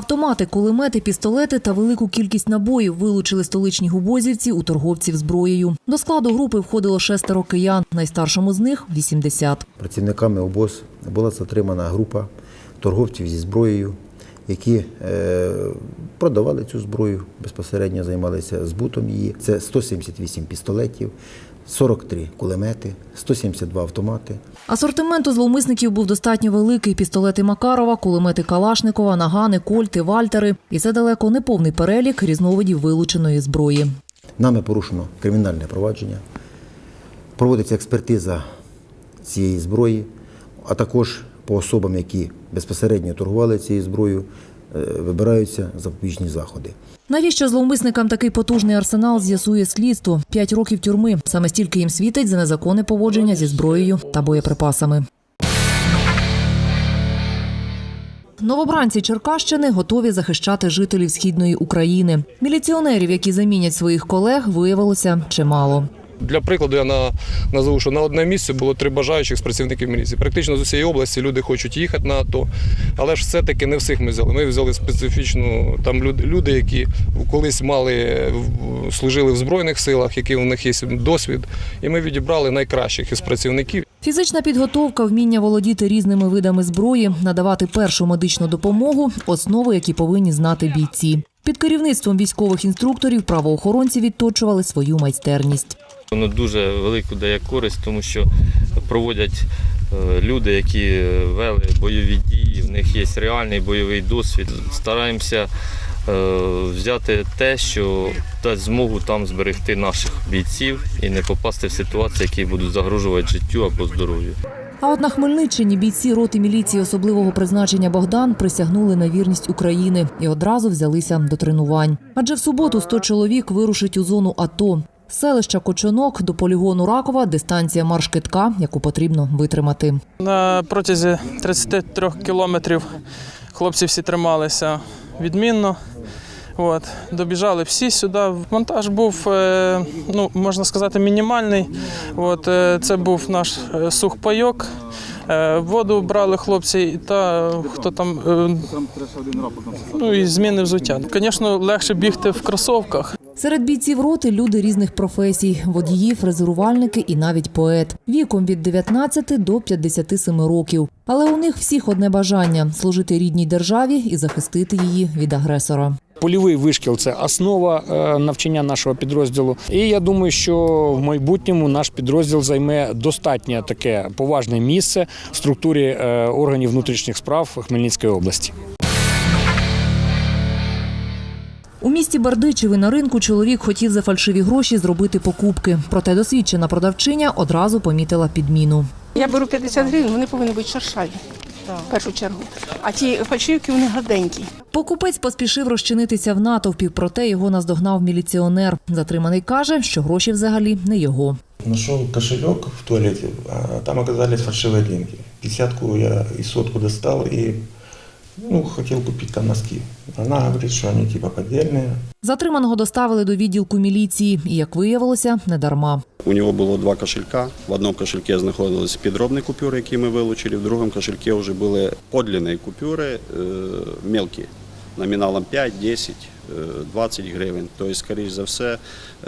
Автомати, кулемети, пістолети та велику кількість набоїв вилучили столичні губозівці у торговців зброєю. До складу групи входило шестеро киян, найстаршому з них – 80. Працівниками ОБОЗ була затримана група торговців зі зброєю, які е, продавали цю зброю, безпосередньо займалися збутом її. Це 178 пістолетів, 43 кулемети, 172 автомати. Асортимент у зловмисників був достатньо великий – пістолети Макарова, кулемети Калашникова, нагани, кольти, вальтери. І це далеко не повний перелік різновидів вилученої зброї. Нами порушено кримінальне провадження, проводиться експертиза цієї зброї, а також по особам, які безпосередньо торгували цією зброєю, вибираються запобіжні заходи. Навіщо зловмисникам такий потужний арсенал з'ясує слідство? П'ять років тюрми. Саме стільки їм світить за незаконне поводження зі зброєю та боєприпасами. Новобранці Черкащини готові захищати жителів східної України. Міліціонерів, які замінять своїх колег, виявилося чимало. Для прикладу я на, назву, що на одне місце було три бажаючих з працівників міліції. Практично з усієї області люди хочуть їхати на АТО, але ж все-таки не всіх ми взяли. Ми взяли специфічну там люди, які колись мали служили в Збройних силах, які у них є досвід. І ми відібрали найкращих із працівників. Фізична підготовка, вміння володіти різними видами зброї, надавати першу медичну допомогу – основи, які повинні знати бійці. Під керівництвом військових інструкторів правоохоронці відточували свою майстерність. Воно дуже велику дає користь, тому що проводять е, люди, які е, вели бойові дії, в них є реальний бойовий досвід. Стараємося е, взяти те, що дасть змогу там зберегти наших бійців і не попасти в ситуації, які будуть загрожувати життю або здоров'ю. А от на Хмельниччині бійці роти міліції особливого призначення Богдан присягнули на вірність України і одразу взялися до тренувань. Адже в суботу 100 чоловік вирушить у зону АТО. Селища Кочонок до полігону Ракова дистанція марш-китка, яку потрібно витримати. На протязі 33 кілометрів хлопці всі трималися відмінно. От, добіжали всі сюди. Монтаж був, е, ну, можна сказати, мінімальний. От, е, це був наш е, сухпайок. Воду брали хлопці та хто там. Ну і зміни взуття. Звісно, легше бігти в кросовках. Серед бійців роти люди різних професій: водії, фрезерувальники і навіть поет. Віком від 19 до 57 років. Але у них всіх одне бажання служити рідній державі і захистити її від агресора. Польовий вишкіл це основа е, навчання нашого підрозділу. І я думаю, що в майбутньому наш підрозділ займе достатньо таке поважне місце в структурі е, органів внутрішніх справ Хмельницької області. У місті Бердичеві на ринку чоловік хотів за фальшиві гроші зробити покупки. Проте досвідчена продавчиня одразу помітила підміну. Я беру 50 гривень, вони повинні бути шершаві. В першу чергу. А ті фальшивки вони гаденькі. Покупець поспішив розчинитися в натовпі, проте його наздогнав міліціонер. Затриманий каже, що гроші взагалі не його. Нашел кошелек в туалете, а там оказались фальшивые деньги. Десятку я и сотку достал и ну, хотел купить там носки. Она говорит, что они типа поддельные. Затриманого доставили до відділку міліції, і як виявилося, не дарма. У нього було два кошелька. В одному кошельке знаходились підробні купюри, які ми вилучили, в другому кошельке вже були подлинні купюри, е, мелкі, номіналом 5, 10, е, 20 гривень. Тобто, скоріш за все,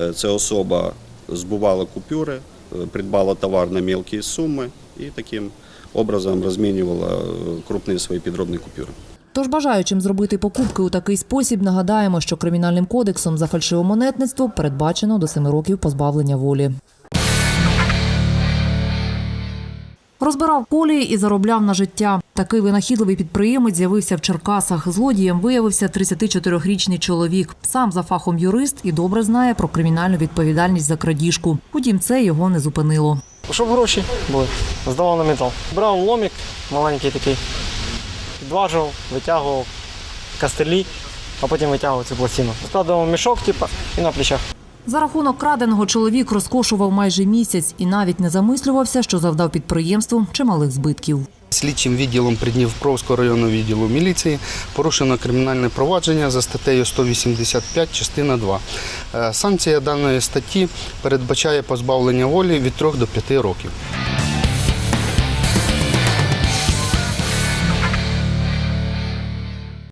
е, ця особа збувала купюри, е, придбала товар на мелкі суми і таким образом розмінювала е, крупні свої підробні купюри. Тож бажаючим зробити покупки у такий спосіб, нагадаємо, що кримінальним кодексом за фальшивомонетництво передбачено до семи років позбавлення волі. Розбирав колії і заробляв на життя. Такий винахідливий підприємець з'явився в Черкасах. Злодієм виявився 34-річний чоловік. Сам за фахом юрист і добре знає про кримінальну відповідальність за крадіжку. Утім, це його не зупинило. Щоб гроші були, здавав на метал. Брав ломік маленький такий, підважував, витягував кастелі, а потім витягував цю пластину. Складував мішок, типу, і на плечах. За рахунок краденого чоловік розкошував майже місяць і навіть не замислювався, що завдав підприємству чималих збитків. Слідчим відділом Приднівпровського районного відділу міліції порушено кримінальне провадження за статтею 185, частина 2. Е, Санкція даної статті передбачає позбавлення волі від 3 до 5 років.